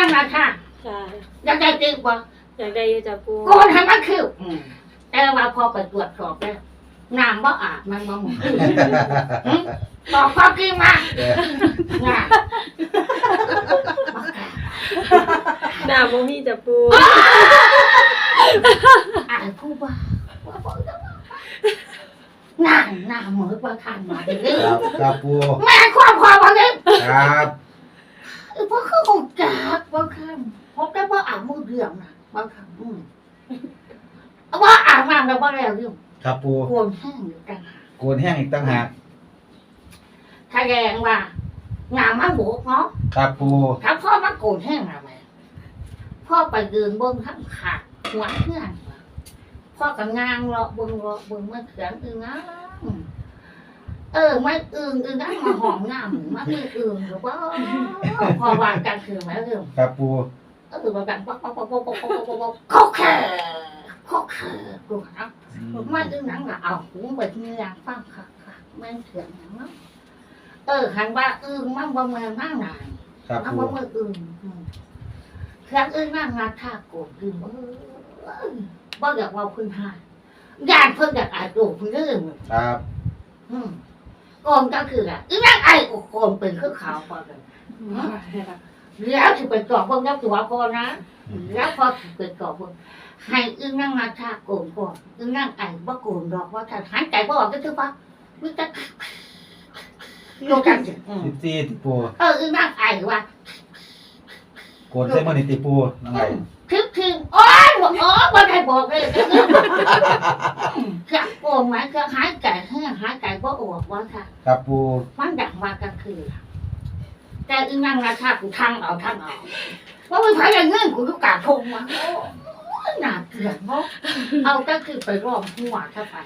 นั่งมาค่ะค่ะอยากได้จริงบ่อยากได้อยู่จ้ะปูโกนให้มันคิวอืมแต่ว่าพอไปตรวจสอบแล้วน้ำบ่อาบมันบ่หมดหึบอกความจริงมาน่ะหน้าบ่มีจ้ะปูอ่านผู้ว่าว่าบอกแล้วว่าหน้าหน้าเหมือนว่าทานมาเด้อครับครับปูแม่ความความว่าเด้อครับ เออเพราะเขาคงจากบางคำเพราะแต่ว่าอ่านมือเดียวนะบางคำอืมเอาว่าอ่านมาแล้วว่าแล้วอยู่ครับปูกวนแห้งอยู่กันโกนแห้งอีกตั้งหากแสดงว่างานมันโบกเนาะครับปูถ้าพ่อมันโกนแห้งอะไรพ่อไปยืนเบิ้งทั้งขาดหัวเพื่อนว่ะพ่อกับงางเลาะเบิ้งเลาะเบิ้งมันเขียนอึงอะ เออมัอึงอึงนั่งมาหอมงามมันอึงอึงแบบว่าพอวางกันคือไหมเออครับปูก็คือว่ากันป๊อกป๊อกป๊อกป๊อกป๊อกป๊อกป๊กเข่าแข่เขาแข่กูหามันอึงนั่งละเอาหูไปเนี้อฟังค่ะค่ะแม่เถื่อนนะเออหันว่าอึงมั่งบะเมืองมั่งหนาครับปูมันบะเมืองอึงเครื่องอึงนั่งงานท่าโกดอึงบ่อยากว่าพื้นหาญานเพิ่งอยากอาจโดดเรื่องครับ อืม โกนก็คืออะอึงนั่งไอ้โกนเป็นคือขาวพอเลยแล้วถือไปกรอบเบิ่งแล้วตัวพอนะแล้วพอถือไปกรอบเบิ่งให้อึ้งนั่งมาชาโกนก่อนอึ้งนั่งไอ้บ่โกนดอกว่าถ้าหายใจบ่ออกก็คือว่ามึงจะโลกันสิอืมสิบสี่ติปูเอออึ้งนั่งไอ้ว่าโกนใส่มือนี่ติปูน้องไง ทึบทึงโอ้ยบอกอ๋อบ่ได้บอกเลยเครื่องไหมเครื่อหายใจแห้งหายใจบ่ออกว่าค่ะครับปูมันดังมากก็คือแต่อึ้งนั่งราชากูทั้งเอาทั้งเอาว่ามันพายเงินกูก็กาทงมาโอ้ยน่าเกลียดเนาะเอาก็คือไปรอบหัวเข้าไป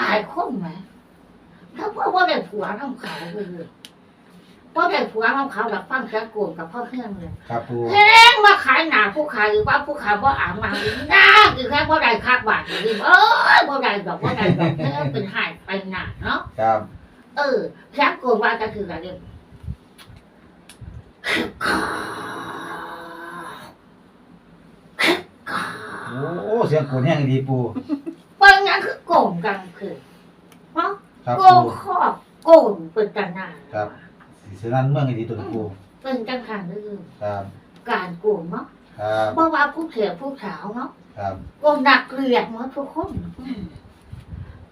อายคนไหมถ้าว่าว่าได้ผัวน้ำเขาเลย ว่าได้ผัวน้ำเขาแบบฟังแค่โกนกับพ่อเพื่อนเลยครับปูแพงมาขายหนาผู้ขายหรือว่าผู้ขายว่าอ่านมาหรือน้าคือแค่ว่าได้คาดบาทหรือเออว่าได้ดอกว่าได้ดอกแค่เป็นหายไปหนาเนาะครับ เออแค่โกนว่าก็คืออะไรข้าโอ้เสียงโกนแห้งดีปูไปงั้นคือโกนกันคือเนาะครับโกปูนครอบโกนเป็นกันหนาครับ สีเสนันเมืองดีตัวปูเป็นกันขันคือครับการโกนเนาะครับเพราะว่าผู้เขียผู้สาวเนาะครับโกนหนักเกลียดหมาทุกคนอืม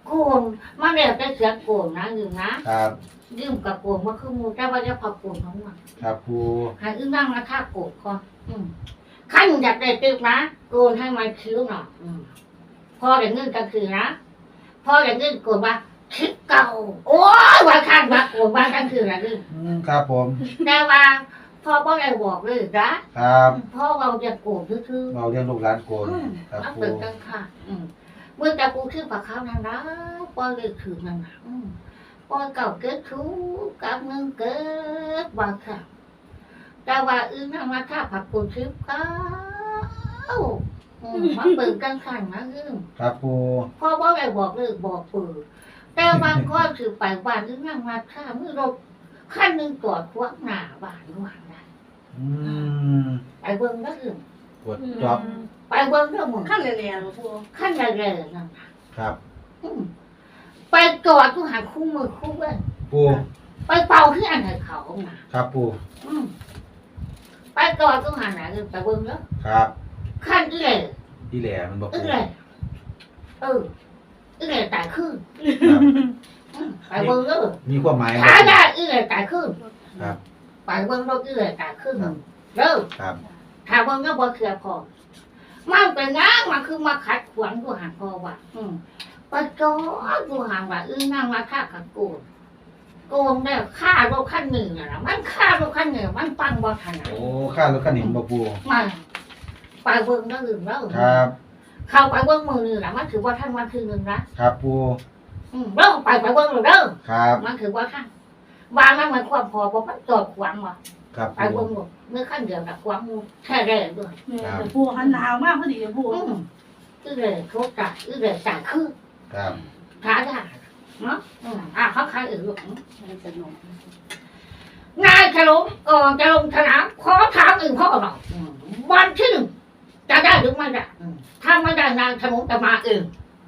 โกนมาเดี๋ยวจะเสียโกนนะอยู่นะครับยืมกับโกนมาคือมูแต่ว่าจะพอโกนทั้งวันครับปูให้อึ้งนั่งมาท่าโกนก่อนอืมขั้นอยากได้ตึกนะโกนให้มันคิ้วหน่อยอืมพอได้เงินกันคือนะพอได้เงินโกนมา คิดเก่า โอ้ยว่าขั้นว่าโกนว่ากันคือนะอึ้งอืมครับผม แต่ว่าพ่อบ่ได้บอกเลยนะครับพ่อเราจะโกนคือๆเราเรียกลูกหลานโกนอืมครับมันปูเป็นกันค่ะ อืมเมื่อแต่กูชื่อปากข้าวนั่นนะปอยเลยถือนั่นนะอืมปอยเก่าเกิดชูกับเงินเกิดว่าค่ะ แต่ว่าอื่นนั่นมาถ้าผักกูชื่อเก้าอืมมันเป็นกันขันนะอืม ครับปูพ่อว่าไงบอกเลยบอกเปิด แต่บางก้อนคือไปบ้านอื่นนั่งมาถ้ามือรถขั้นหนึ่งกอดควักหน้าบ้านหวานได้อืมไปเบิ้งแล้วอื่นกดจอบไปเบิ้งแล้วมึงขั้นเรียนๆหลวงปูขั้นแรงๆนั่นครับอืมไปกอดทุกหาคู่มือคู่เว้นปูไปเป่าที่อันไหนเขามาครับปูอืมไปกอดทุกหาไหนคือไปเบิ่งแล้วครับขั้นอีเลยอีแหล่มันบอกอีปูเลยเออ อีเลยตายขึ้นครับอืมไปเบิ่งแล้วมีความหมายขาได้อีเลยตายขึ้นครับไปเบิ่งแล้วอีเลยตายขึ้นเด้อ ครับถ้าเบิ่งแล้วบ่เชื่อพอมันเป็นงางมันคือมาขัดขวางตัวหางพอว่ะ อืมไปจอดตัวหางว่าอื้อนั่งมาฆ่ากับโกนโกนเนี่ยฆ่ารถขั้นหนึ่งอะนะมันฆ่ารถขั้นหนึ่งมันปังบ่ทันอะโอ้ข้ารถคันนี้บอกปูมันไปเบิ่งแล้วอื่นแล้วครับ เข้าไปเบิ่งมือหนึ่งนะมันถือว่าท่านวันคือหนึ่งนะครับปูอืมเริ่มไปไปเบิ่งเลยเด้อครับมันถือว่าท่านวางแล้วมันความพอเพราะมันจอดขวางว่ะครับไปปูเบิ่งหมดเมื่อขั้นเดียวกับขวางมูแค่แรกด้วยครับหลวงปูหันหนาวมากพอดีหลวงปูอืมอือเลยทุกจ่ายอือเลยจ่ายคือครับขาได้เนาะอืมอ่าเขาขายอื่นหรอกสนุกนายฉลองก่อนจะลงสนามขอถามอื่นพ่อหรอกอืมวันที่หนึ่ง จะได้หรือไม่ได้อืมถ้าไม่ได้นางขนมจะมาเอง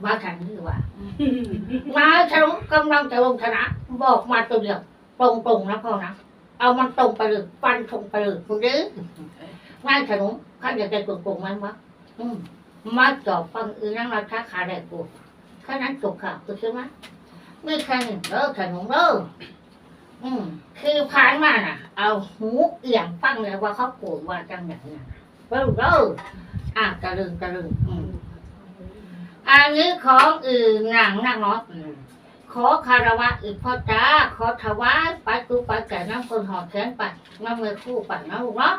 มาทางนี้ว่ามาฉลองกำลังจะลงชนะ บอกมาตัวเดียวตรงตรงๆนะพ่อนะเอามันตรงไปเลยฟันตรงไปเลยคุณดื้อง่ายฉลองข้าอยากจะตรงตรงๆมันวะอืมมาจอบฟังอื่นนั่งราคาขาแดกกูแค่นั้นจบข่าวคือใช่ไหมไม่แค่นี้เด้อฉลองเด้ออืมคือผ่านมาน่ะ เอาหูเอี่ยงฟังเลยว่าเขาโกรธว่าจังอย่างนั้น เด้อเด้ออะกระลึงกระลึงอืมอันนี้ของอื่นหนังนางเนาะอืมขอคารวะอีกพ่อจ้าขอถวายไปตูไปแก่น้ำคนหอแขนไปน้ำมือคู่ไปนะลูกเนาะ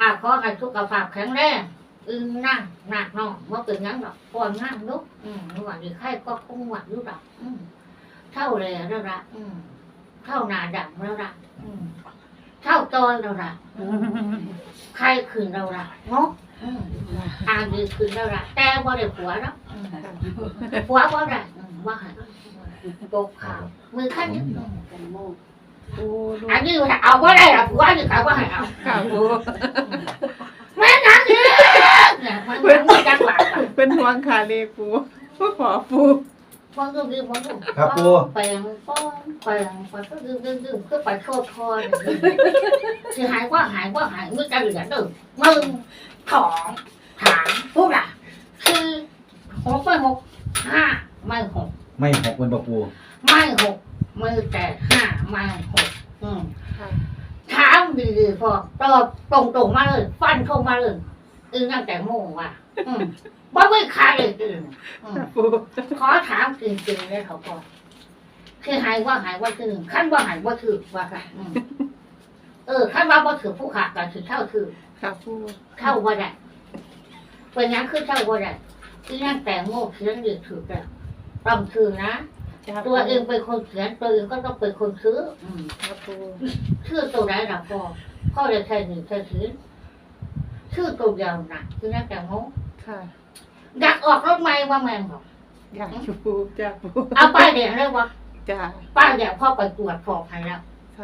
อะขอให้สุขภาพแข็งแรงอึงนั่งหนักเนาะเมื่อเป็นหยังดอกก่อนนั่งลุกอืมระหว่างนี้ไข้ก็คงหวัดอยู่ดอกอืมเท่าเลยแล้วละอืมเท่าหนาดำแล้วละอืม เท่าจอยแล้วละอืมไข้ขืนเราละเนาะอืมอ่านดีขืนเราละแต่บ่ได้ผัวเนาะอืมหัวว่าไรว่าหันตกข่าวมือขั้นนี้โอ้ลูกอันนี้เอาว่าได้หรอผัวนี่เขาว่าให้เอาค่ะปูแม่นั่งนี่เนี่ยมันมันจังหวะเป็นห่วงค่ะเลขปูขอปู มันก็คือมันก็แปลงป้อนแปลงไปก็คือคือคือคือไปโทษทอนคือหายว่าหายว่าหายมือจะเหลือหนึ่งมึงถองถามพวกอะคือหกไม่หกห้าไม่หกไม่หกเป็นบ่ปูไม่หกมือแต่ห้าไม่หกอืมค่ะ ถามดีๆพอตอบตรงๆมาเลยฟันเข้ามาเลยอือนั่งแต่โมงว่ะ อืมว่าไม่คาเลยอื่นอืมปูขอถามจริงๆเลยเขาก่อนคือหายว่าหายว่าคือหนึ่งขั้นว่าหายว่าคือว่าค่ะอืมเออขั้นว่าว่าถือผู้ขาดกันถือเท่าคือ ค่ะปูเท่าว่าได้เป็นหยังคือเท่าว่าได้ที่นั่งแต่โมงเขียนดีถือแต่ต้องคือนะ จ้าตัวเองเป็นคนเขียนตัวเองก็ต้องเป็นคนซื้ออืม ค่ะปูชื่อตัวไหนล่ะพ่อพ่อเลยใช้หนึ่งใช้ถือชื่อตัวเดียวนะคือนักแต่งโม ค่ะ อยากออกรถไหมว่าแมงบอกอยากอยู่ปูจ้าปูเอาป้ายแดงเลยวะจ้าป้ายแดงพ่อไปตรวจสอบให้แล้ว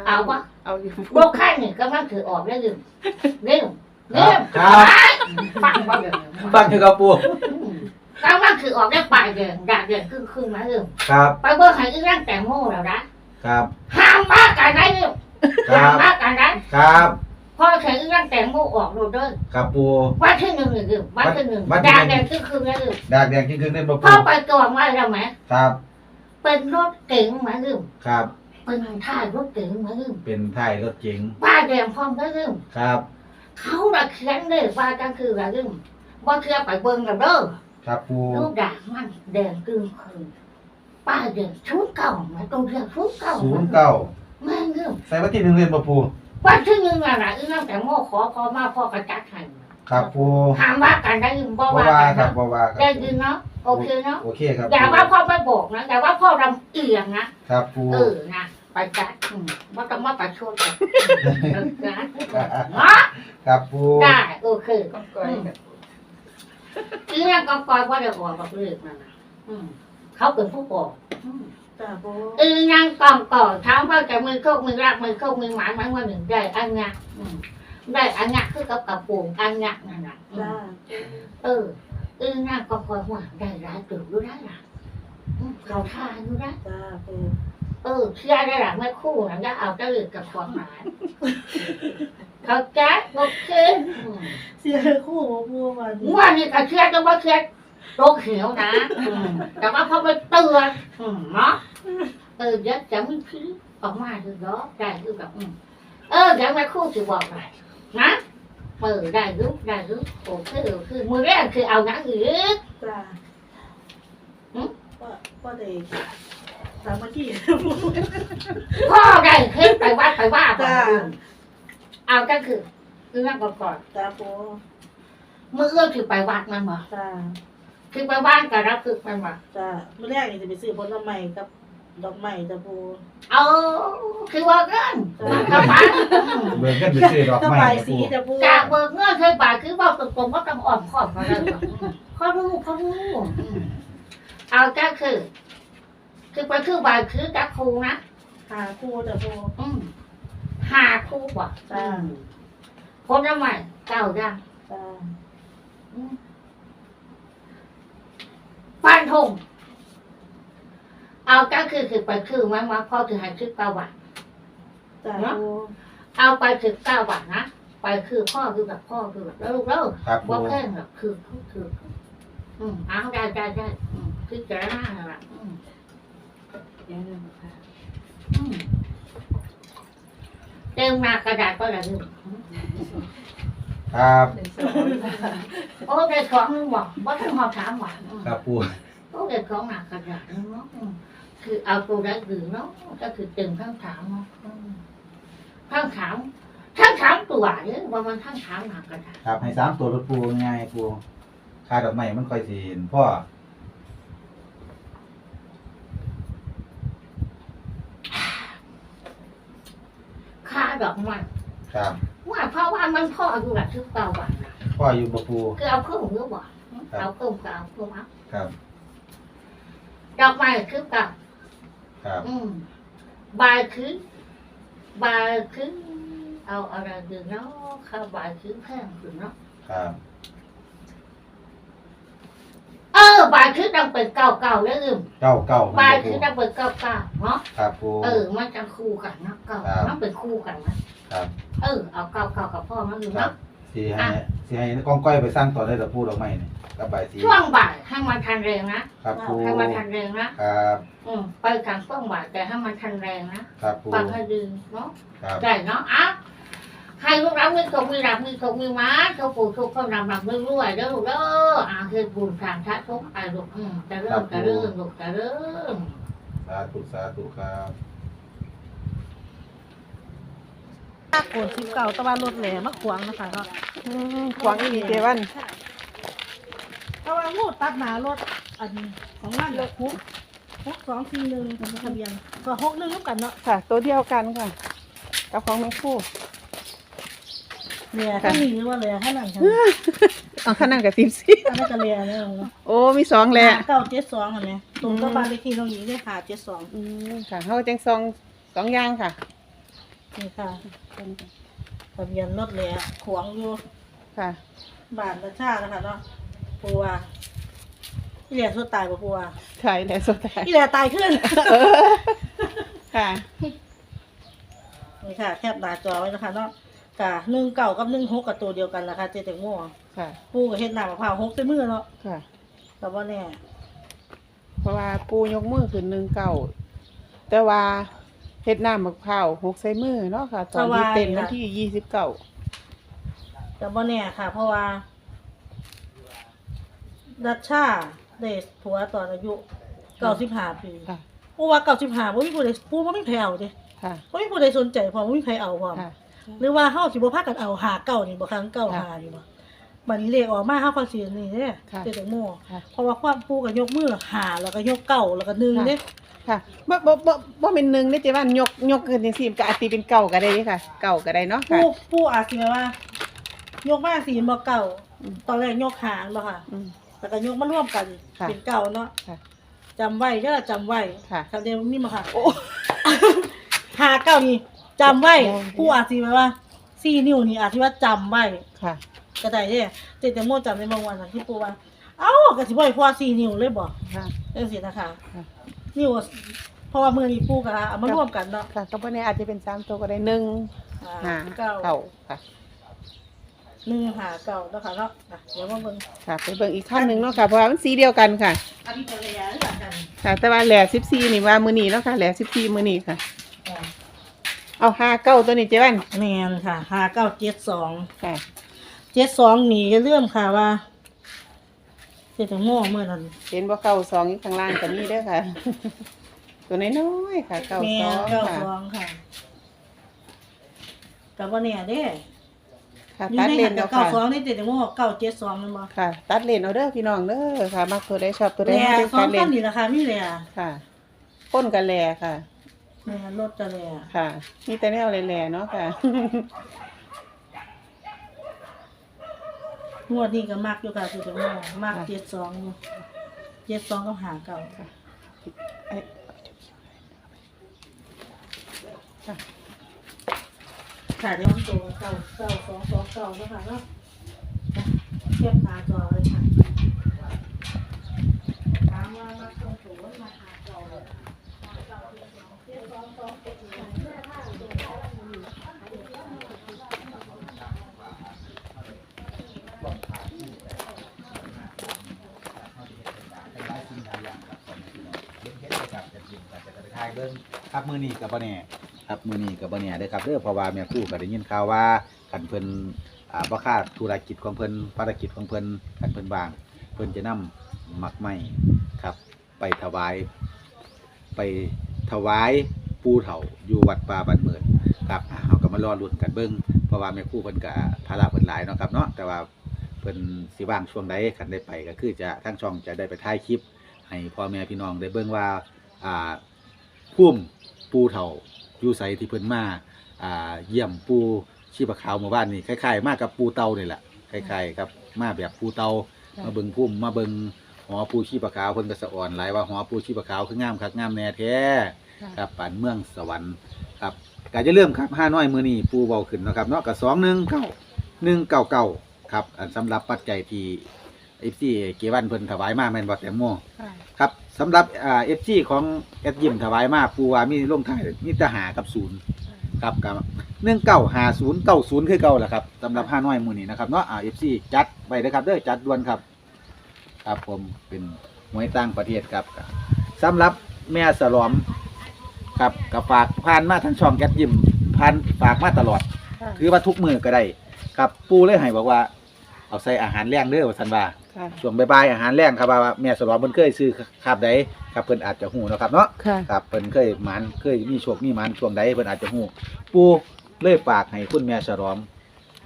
เอาวะเอาอยู่ปูรถค่ายหนึ่งก็มันถือออกได้ลืมเริ่มครัเริ่บมครับฟังว่าเดี๋ยวฟังเถอะครับปูก็มันถือออกได้ป้ายแดงด่าแดงครึ่งครึ่งนะเริ่มครับไปเบิ่งให้อีร่างแต่งโมแล้วนะครับห้ามมากันได้เริ่มคห้ารัมบมากันได้ครับ พ่อใช้อีร่างแต่งโมออกโดดเด้อครับปูวันที่หนึ่งหนึ่งวันที่หนึ่งวันที่ด่าหนึ่งแดงครึ่งครึ่งนะเริ่มดากแดงขึ้นๆเล่นบ่ปูเข้าไปก่อนว่าแล้วไหมครับ เป็นรถเก๋งไหมลืมครับ เป็นท่ายรถเก๋งไหมลืมเป็นท้ายรถเก๋งป้ายแดงพร้อมไหมลืมครับ เขาละเขียนเลยว่ากันคืออะไรลืมว่าเชื่อไปเบิ่งกันเด้อครับปูลูกด่างมันแดงกึ่งคืนป้ายแดงชุดเก่าไหมตรงเรียกชุดเก่าศูนย์เก้าแม่งลืมใส่วันที่หนึ่งเล่นบ่ปู วันที่หนึ่งอะนะอีนั่งแต่โม่ขอพอมาพ่อกระจัดให้ครับปูถามว่ากันได้ยินบ่บ่ว่าว่ากันครับนะบ่ว่าครัได้บยินเนาะโอเคเนาะโอเคครับอย่าว่าพ่อไม่บอกนะอย่าว่าพ่อรำเอียงนะครับปูเออนะไปจัดอืมว่าต้องมาประชดกันเออนะเนาะครับปูได้โอเคก็ก่อยกับทีนี้ก็ปล่อยว่าเดี๋ยวออกกับเรื่องนั่นนะอืมเขาเป็นผู้บอกอืมจ้าปู เออนางกองก่อถามว่าจะมือโชคมือรักมือโชคมือหมานมันว่าหนึ่งได้อันเนี้ยอืมได้อันเนี้ยคือกับกระปูอันเนี้ยนั่นน่ะอืมจ้าเออเออนางก็คอยว่าได้ร้ายตื่นรู้ได้ล่ะอืมเขาท่าอยู่ได้จ้าปูเออเชื่อได้หลังไม่คู่นะจะเอาเจะหลือกับความหมายเขาแจ๊ดโอเคอืมเสียคู่บ่ปูวันนี้ ว่านี่ก็เชื่อจะว่าเชื่อ โรคเขียวนะอืมแต่ว่าพอไปเตือนอืมเนาะเออเดี๋ยวจะไม่พีออกมาคือเนาะได้คือแบบอืมเออเดี๋ยวแม่ครู่จะบอกไปนะเปิดได้รู้ได้รู้โอเคโอเคมือแรกคือเอาหนังอีกจ้าหืมว่าว่าได้สามัคคีปูพ่อได้ขึ้นไปวัดไปว่าไปจ้าเอาก็คือคือนั่งก่อนจ้าปูๆมือเอื้อคือไปวัดมันบ่จ้า คือไปบ้านกับรับคือมันบ่จ้าเมื่อแรกนี่จะไปซื้อผลไม้กับดอกไม้จ้าปูเอาคือว่ากันมันเข้าไปอืมเบิกเงินไปซื้อดอกสไม้บายครับสีปูจ้าปูจากเบิกเงื่อนเคยบาทคือบอกตรงๆว่าต้องอ่อมขอบเขาเลยเขารู้เขารู้อืมเอาก็คือ คือไปคือบาทคือจักครูนะหาคู่จ้าปูอืมหาครูบ่จ้าคนละใหม่เก้ายังจ้าอืม ฟันธงเอาก็คือคือไปคือมันว่าพ่อถือให้คือเก้าบาทจ้าเนาะปูเอาไปคือเก้าบาทนะไปคือพ่อคือแบบพ่อคือแบบแล้วลูกแล้วครับปูว่าแค่แบบคือคือคืออืมเอาได้ได้ได้อืมคือเจรนาน่ะล่ะอืมเดี๋ยวนะค่ะอืมเต็มหน้ากระดาษก็อย่าลืม ครับโอ้เด็กของนึงว่าต้องหอบถามหวานอืมครับปูโอ้เด็กของหนักกระดาษเนาะคือเอาตัวได้หรือเนาะก็คือเต็มทั้งถามเนาะอืมทั้งถามทั้งถามตัวเนี่ยว่ามันทั้งถามหนักกระดาษครับ ให้สามตัวรถปูง่ายปูค่าดอกไม้มันค่อยสินพ่อค่าดอกไม้ ครับว่าเพราะว่ามันพ่ออยู่แบบทุกเก่าวันนะพ่ออยู่บ่ปูคือเอาเครื่องมือบ่เอาเครื่องกเอาเครื่องมัดครับดอกไม้คือเก่าครับอืมบายคือบายคือเอาอะไรดีเนาะข้าวบายคือแพงขึ้นเนาะครับ เออบายคือต้องเป็นเก่าเก่าๆแล้วลืมเก้าเก้าบายปูคือต้องเป็นเก่าเก่าๆเนาะครับปูเออมันจะคู่กันเนาะเก่าครับมันเป็นคู่กันนะครับเออเอาเก่าเก่าๆกับพ่อมันลืมครัเนาะบสิให้สิให้กองก้อยไปสร้างต่อได้ดอกปูดอกไม้นี่กับใบายสีช่วงบ่ายให้มันทันแรงนะครับปูให้มันทันแรงนะครับอืมไปกลางช่วงบ่ายแต่ให้มันทันแรงนะครับปูฟังให้ดีเนาะครับได้เนาะอะ ให้ลูกรับมีตกมีรับมีตกมีมาเขาปลูกทุกคนรำรำไม่รวยเด้อลูกเด้ออ่าคือบุญทางทัดทุกไอ้ลูกอืมจะเริ่มจะเริ่มลูกจะเริ่มสาธุสาธุครับโกนสิบเก่าตะวันรถแหล่มาขวางนะคะเนาะขวางอีกเจวันตะวันงูตัดหนารถอันของนั่นรถฮุกฮุกสองสี่หนึ่งทะเบียนก็ฮกหนึ่งน้ำกันเนาะค่ะ ตัวเดียวกันค่ะ กับของแม่คู่ เนี่ยข้างนี้หรือว่าแหล่ข้างนั้นค่ะเอาขนาดกับติมซี่อันนั้นก็แหล่เนี่ยเนาะโอ้มีสองแหละเก้าเจ็ดสองอันเนี้ยตรงกับบ้านเลขที่ตรงนี้เนี่ยค่ะเจ็ดสองอืมค่ะเขาจังสองสองอย่างค่ะนี่ค่ะทะเบียนรถแหล่ขวางอยู่ค่ะบ้านประชานะคะเนาะปัวอีแหล่สุดตายปะปัวใช่แหละสุดท้ายอีแหล่ตายขึ้นเออค่ะนี่ค่ะ แคบหน้าจอไว้นะคะเนาะ กะหนึ่งเก่ากับหนึ่งหกกับตัวเดียวกันราคาเจ๊แตงโมค่ะ ปูกับเฮ็ดหน้ามะพร้าวหกใส่มือเนาะค่ะ แต่ว่าแน่เพราะว่าปูยกมือขึ้นหนึ่งเก่าแต่ว่าเฮ็ดน้ำมะพร้าวหกใส่มือเนาะค่ะ ตอนที่เต้นวันที่ยี่สิบเก้าแต่ว่าแน่ค่ะ เพราะว่า ดัชชาได้ผัวตอนอายุเก้าสิบห้าปีค่ะปูว่าเก้าสิบห้าบ่มีผู้ใดปูบ่มีแผวเด้ค่ะบ่มีผู้ใดสนใจพร้อมบ่มีใครเอาพร้อมค่ะ หรือว่าเฮาสิบ่พากันเอาหาเก้านี่บ่ครั้งเก้าหานี่บ่บัดนี้เลขออกมาเฮาก็สินี่เด้ค่ะเจ๊แตงโมค่ะ เพราะว่าความปูก็ยกมือหาแล้วก็ยกเก้าแล้วก็หนึ่งเด้ค่ะบ่บ่บ่บ่เป็นหนึ่งได้อเจ๊ว่ายกยกขึ้นจังซี่ก็อาจสิเป็นเก่าก็ได้เด้อค่ะ เก่าก็ได้เนาะปูค่ะ ปูอาจสิแบบว่า ยกมาสีบ่เก้าอืม ตอนแรกยกหางบ่ค่ะ อืม แล้วก็ยกมาร่วมกันค่ะเป็นเก้าเนาะค่ะจำไว้เด้อจำไว้ค่ะคำเดียวนี่มาค่ะโอ้ หาเก้านี่ จำไว้โอ้ปูอาจสิแบบว่าสี่นิ้วนี่อาจสิว่าจำไว้ค่ะ ก็ได้เด้เจ๊แตงโมจำในบางวันนะที่ปูว่า เอ้าก็สิบ่ให้พอสี่นิ้วเลยบ่ค่ะ จังซี่นะคะ ค่ะ นิ้วเพราะว่ามือนี้ปูก็เอามาร่วมกันเนาะค่ะก็บ่แน่อาจจะเป็นสามตัวก็ได้หนึ่งอ่าห้าเก้าเก่าค่ะ หนึ่งหาเก้าเนาะค่ะเนาะอะเดี๋ยวมาเบิ่งค่ะ ไปเบิ่งอีกขั้นหนึ่งเนาะค่ะ เพราะว่ามันสีเดียวกันค่ะ อันนี้เป็นระยะหรือเปล่ากันค่ะ แต่ว่าแหล่สิบสี่นี่ว่ามือนี้เนาะค่ะ แหล่สิบสี่มือนี้ค่ะ เอาห้าเก้าตัวนี้เจ๊วันแมนค่ะหาเก้าเจ็ดสองค่ะ เจ็ดสองนี่จะเลื่อมค่ะว่าเจ็ดโม่เมื่อนั้นเห็นว่าเก้าสองอยู่ข้างล่างก็มีเด้อค่ะ ตัวน้อยๆค่ะเก้าแมสอนงเก้าค่ะสองค่ะกับว่าเนี่ยเด้ค่ะอยู่ตัดในเลหันนกัเอาบเก้าค่ะสองในเจ็ดโม่เก้าเจ็ดสองนั่นบ่ค่ะ ตัดเลนเอาเด้อพี่น้องเด้อค่ะมักตัวใดชอบตัวใดแหล่ให้เป็นสอกางรเลขั้นนนี่ราคามีแหล่ค่ะก้นกันแหล่ค่ะ แม่นรถจะแหล่ค่ะมีแต่แนวแหล่ๆเนาะค่ะ งวดนี้ก็มักอยู่ค่ะเจ็ดโม่มักค่ะ เจ็ดสองอยู่เจ็ดสองก็หาเก้าเอ้ยค่ะเดี๋ยวมันตัวเก้าเก้าสองสองเก้าแล้วค่ะเนาะเทียบตาจอเลยค่ะถามว่ามาตรงตัวมาหาจอเลย เทียบสองสองเจ็ดหนึ่งครับมือนีกับบ่แน่ครับมือนีกับบ่แน่เด้อครับเด้อเพราะว่าแม่ครู่ก็ได้ยินข่าวว่าคันเพิ่นอ่าบ่ค่าธุรกิจของเพิ่นภารกิจของเพิ่นคันเพิ่นบาง เพิ่นจะนำหมักไม้ครับ ไปถวาย ไปถวาย ปูเฒ่าอยู่วัดป่าบ้านเมินครับอ่าเฮาก็มารอลุ้นกันเบิ่งเพราะว่าแม่ครู่เพิ่นก็ภาระเพิ่นหลายเนาะครับเนาะแต่ว่าเพิ่นสิว่างช่วงใดคันได้ไปก็คือจะทั้งช่องจะได้ไปถ่ายคลิป ให้พ่อแม่พี่น้องได้เบิ่งว่าอ่าพุ่มปูเฒ่าอยู่ไสที่เพิ่นมาอ่าเยี่ยมปูชีพขาวหมู่บ้านนี่คล้ายๆ มากับปูเตานี่แหละคล้ายๆครับมาแบบปูเตามาเบิ่งพุ่มมาเบิ่งหอปูชีพขาวเพิ่นก็สะอ่อนหลายว่าหอปูชีพขาวคืองามคักงามแน่แท้ ครับปานเมืองสวรรค์ครับก็จะเริ่มครับห้าน้อยมื้อนี้ปูเว้าขึ้นเนาะครับเนาะก็219 199ครับอันสำหรับปัจจัยที่ FC เกวันเพิ่นถวายมาแม่นบ่แตงโมค่ะครับสำหรับอ่า FG ของแอดยิมถวายมาปูว่ามีลงท้ายมีแต่หากับศูนย์ ครับกับ1950 90คือเก่าแหละครับสำหรับห้าน้อยมื้อนี้นะครับเนาะอ่า FC จัดไว้เด้อครับเด้อจัดด่วนครับ ครับผมเป็นหวยต่างประเทศครับสำหรับแม่สลอม ครับกับฝากผ่านมาทั้งช่องแก๊สยิมผ่านฝากมาตลอด ค่ะคือว่าทุกมือก็ได้ครับปูเลยให้บอกว่า เอาใส่อาหารแรงเด้อว่าสันว่าค่ะช่วงบ่ายๆอาหารแรงครับว่าแม่สลอมเพิ่นเคยซื้อคาบใดครับเพิ่นอาจจะหูเนาะครับเนาะ ค่ะ ครับเพิ่นเคยหมานเคยมีโชคมีหมานช่วงใดเพิ่นอาจจะหูปูเลยฝากให้คุณแม่สลอม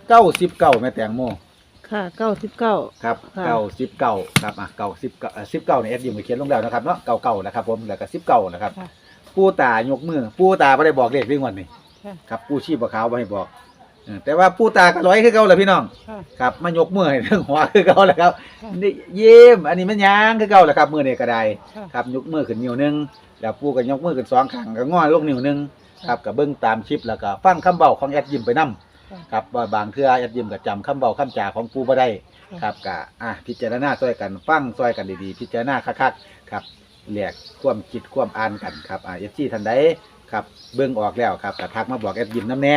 99แม่แตงโมค่ะเก้าสิบเก้า ครับค่ะเก้าสิบเก้าครับอะเก้าสิบเก้าสิบเก้าในเอสยิมเขียนลงแล้วนะครับเนาะเก้าเก้านะครับผมแล้วก็สิบเก้านะครับค่ะ ปูตายกมือ ปูตาไม่ได้บอกเลขเรื่องวันนี้ค่ะ ครับปูชีพขาวไม่ให้บอกเออแต่ว่าปูตาก็ร้อยคือเก่าแหละพี่น้อง ค่ะ ครับมายกมือให้เรื่องหัวคือเก่าแหละครับค่ะนี่เยี่ยมอันนี้มันยางคือเก่าแหละครับมือเนี่ยก็ได้ค่ะ ครับยกมือขึ้นนิ้วหนึงแล้วปูก็ยกมือขึ้นสองข้างก็ง้อลงนิ้วหนึงครับกับเบิ้งตามชิปแล้วก็ฟังคำเบาของแอดยิมไปนํค่ะครับว่าบางเทื่อแอดยิมก็จำคำเบาคำจาของปูบ่ได้ค่ะครับกะอะพิจารณาช่วยกันฟังช่วยกันดีๆ พิจารณาคักๆครับ เรียกความคิดความอ่านกันครับอ่าเอฟซีทันใดครับเบิ่งออกแล้วครับก็ทักมาบอกแอดยิมน้ำแน่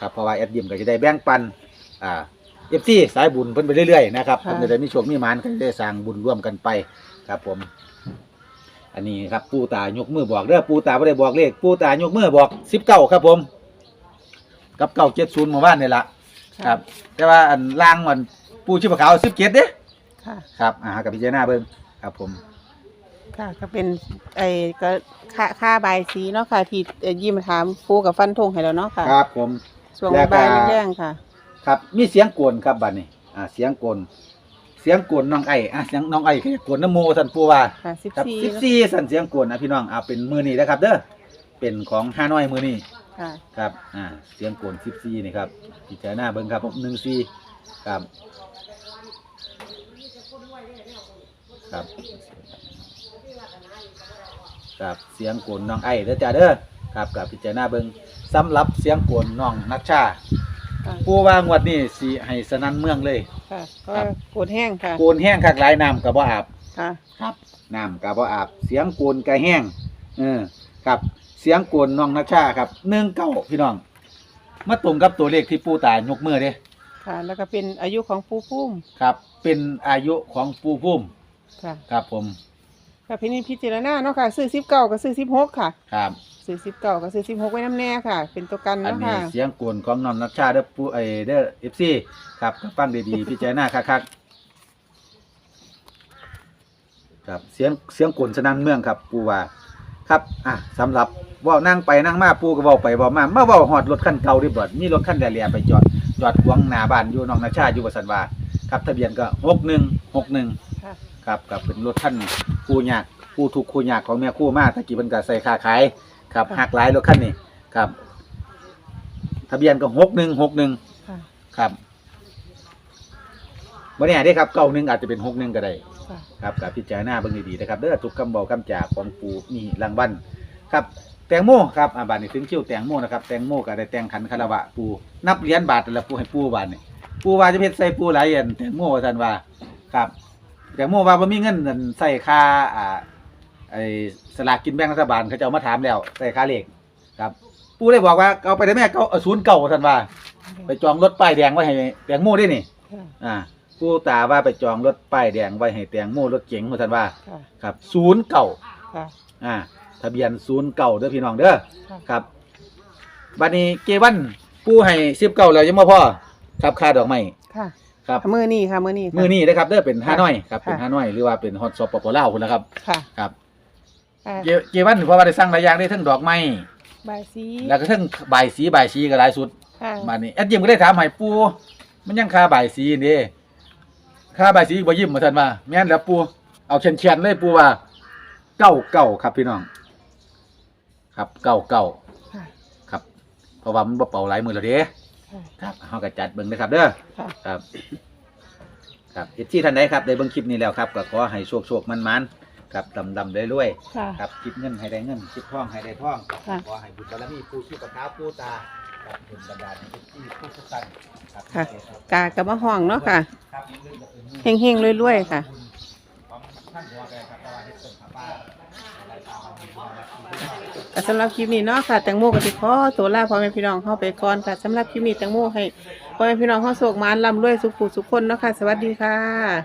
ครับเพราะว่าแอดยิมก็จะได้แบ่งปันอ่าเอฟซีสายบุญเพิ่นไปเรื่อยๆนะครับค่ะ เพิ่นจะได้มีโชคมีหมานก็จะได้สร้างบุญร่วมกันไปครับผม อันนี้ครับปูตายกมือบอกเด้อปูตาไม่ได้บอกเลขปูตายกมือบอกสิบเก้าครับผม กับเก้าเจ็ดศูนย์หมู่บ้านนี่ละครับ แต่ว่าอันล่างมันปูชิบะขาวสิบเจ็ดเด้ ค่ะ ครับ อ่า กับพิจารณาเบิ่งครับผม ค่ะก็เป็นไอ้ก็ค่าค่าใบายสีเนาะค่ะ ที่เอ่อยิ้มถามปูกับฟันธงให้แล้วเนาะค่ะครับผมช่วงแล้วก็บ่ายๆแรงๆค่ะ ครับมีเสียงกวนครับบัดนี้อ่าเสียงกวนเสียงกวนน้องไอ้อะเสียงน้องไอ้คือกวนน้ำโมสันปูว่า ค่ะสิบครับสี่สิบสี่สันเสียงกวนนะพี่น้องอ่าเป็นมือนี้นะครับ เด้อเป็นของห้าน้อยมือนี้ค่ะครับอ่าเสียงกวนสิบสี่นี่ครับพิจารณาเบิ่งครับผมหนึ่งสี่ครับครับ ครับเสียงกวนน้องไอ้เด้อจ้าเด้อครับกับพิจารณาเบิ่งสำหรับเสียงกวนน้องนัชชาค่ะปูว่างวดนี้สิให้สนั่นเมืองเลย ค่ะก็ครับโกดแห้งค่ะโกนแห้งคักหลายน้ำกับบ่อาบ ค่ะ ครับน้ำกับบ่อาบเสียงโกนกะแห้งเออครับเสียงโกนน้องนัชชาครับหนึ่งเก้าพี่น้องมาตรงกับตัวเลขที่ปูตายยกมือเด้ค่ะ แล้วก็เป็นอายุของปูพุ่มครับ เป็นอายุของปูพุ่มค่ะ ครับผม ค่ะพี่นี่พิจารณาเนาะค่ะ ซื้อสิบเก้าก็ซื้อสิบหกค่ะ ครับ ซื้อสิบเก้าก็ซื้อสิบหกไว้น้ำแน่ค่ะ เป็นตัวกันอันเนาะนี้ค่ะ เสียงโกนของน้องนัชชาเด้อปูไอเด้อเอฟซีครับก็ฟังดีๆพิจารณาคักๆครับเสียงเสียงโกนสนั่นเมืองครับ ปูว่า ครับอะสำหรับเว่านั่งไปนั่งมาปูก็เว้าไปเว้ามามาเว้าฮอดรถคันเก่าดิบ่มีรถคันแดเลียไปจอดจอดขวางหน้าบ้านอยู่น้องนาชาอยู่ว่าซั่นว่า ครับทะเบียนก็6161ค่ะครับกับเป็นรถคันคู่ยากคู่ทุกข์คู่ยากของแม่คู่มาตะกี้เพิ่นก็ใส่ค่าขายครับค่ะหักหลายรถคันนี้ครับ ทะเบียนก็6161ค่ะครับบ่แน่เด้ครับเก้าหนึงอาจจะเป็น61ก็ได้ค่ะครับกับพิจารณาเบิ่งดีๆนะครับเด้อทุกคำบอกคำจาของปูนี่รางวัลครับตงโมครับอ่าบาดนี้ถึงคิวแตงโมนะครับแตงโมก็ได้แต่งขันคารวะปูนับเหรียญบาทแต่ละปูให้ปูบาทนี่ ปูว่าจะเพชรใส่ปูหลายอันแตงโมว่าซั่นว่าครับแตงโมว่าบ่มีเงินนั่นใส่ค่าอ่าไอ้สลากกินแบ่งรัฐบาลเขาจะเอามาถามแล้วใส่ค่าเลขครับ ปูเลยบอกว่าเอาไปได้แม่เอาเอาศูนย์เก่าท่านว่า ไปจองรถป้ายแดงไว้ให้แตงโมด้วยนี่ ค่ะอ่าปูตาว่าไปจองรถป้ายแดงไว้ให้แตงโมรถเก๋งท่านว่าค่ะครับศูนย์เก่า ค่ะ อ่าทะเบียนศูนย์เก่าเด้อพี่น้องเด้อค่ะ ครับบัดนี้เกวันปูให้สิบเก่าแล้วยังบ่พอ ครับค่าดอกไม้ค่ะครับมือนี่ค่ะมือนี่ค่ะมือนี้นะครับเด้อเป็นห้าน้อยครับเป็นค่ะห้าน้อยหรือว่าเป็นฮอตซอปปอลาวพุ่นละครับค่ะครับค่ะเกเกวันเพราะว่าได้สร้างหลายอย่างได้ทั้งดอกไม้บายสีแล้วก็ทั้งใบายสีใบายสีก็หลายสุดค่ะบัดนี้แอดยิมก็ได้ถามให้ปูมันยังค่าใบายสีนี่ค่าใบายสีบ่ยิ้มมาท่านว่าแม่นแล้วปูเอาเชียนๆเลยปูว่าเก้าเก้าครับพี่น้อง ครับเก้าเก้าค่ะครับ เพราะว่ามันบ่เป่าหลายมือแล้วเด้ ค่ะครับเฮาก็จัดเบิ่งนะครับเด้อค่ะ ครับ ครับเอที่ท่านใดครับได้เบิ่งคลิปนี้แล้วครับก็ขอให้โชคโชคมันมันๆครับดำดำๆรวยค่ะ ๆครับคิดเงินให้ได้เงินคิดทองให้ได้ทองค่ะ ขอให้บุญบารมีผู้ชีพประทาผู้ตาครับเป็นบรรดาในที่ผู้ทุกท่านครับค่ะ กากระบะห้องเนาะค่ะ ครับ เฮงๆรวยๆค่ะ ของท่านหัวแกครับเพราะว่าเฮ็ดต้นผ้าป่าอะไรตามมาดีๆ ก็สำหรับคลิปนี้เนาะค่ะแตงโมก็สิขอตัวลาพ่อแม่พี่น้องเข้าไปก่อนค่ะสำหรับคลิปนี้แตงโมให้พ่อแม่พี่น้องเข้าโศกมานลำรวยสุขุสุขคนเนาะค่ะ สวัสดีค่ะ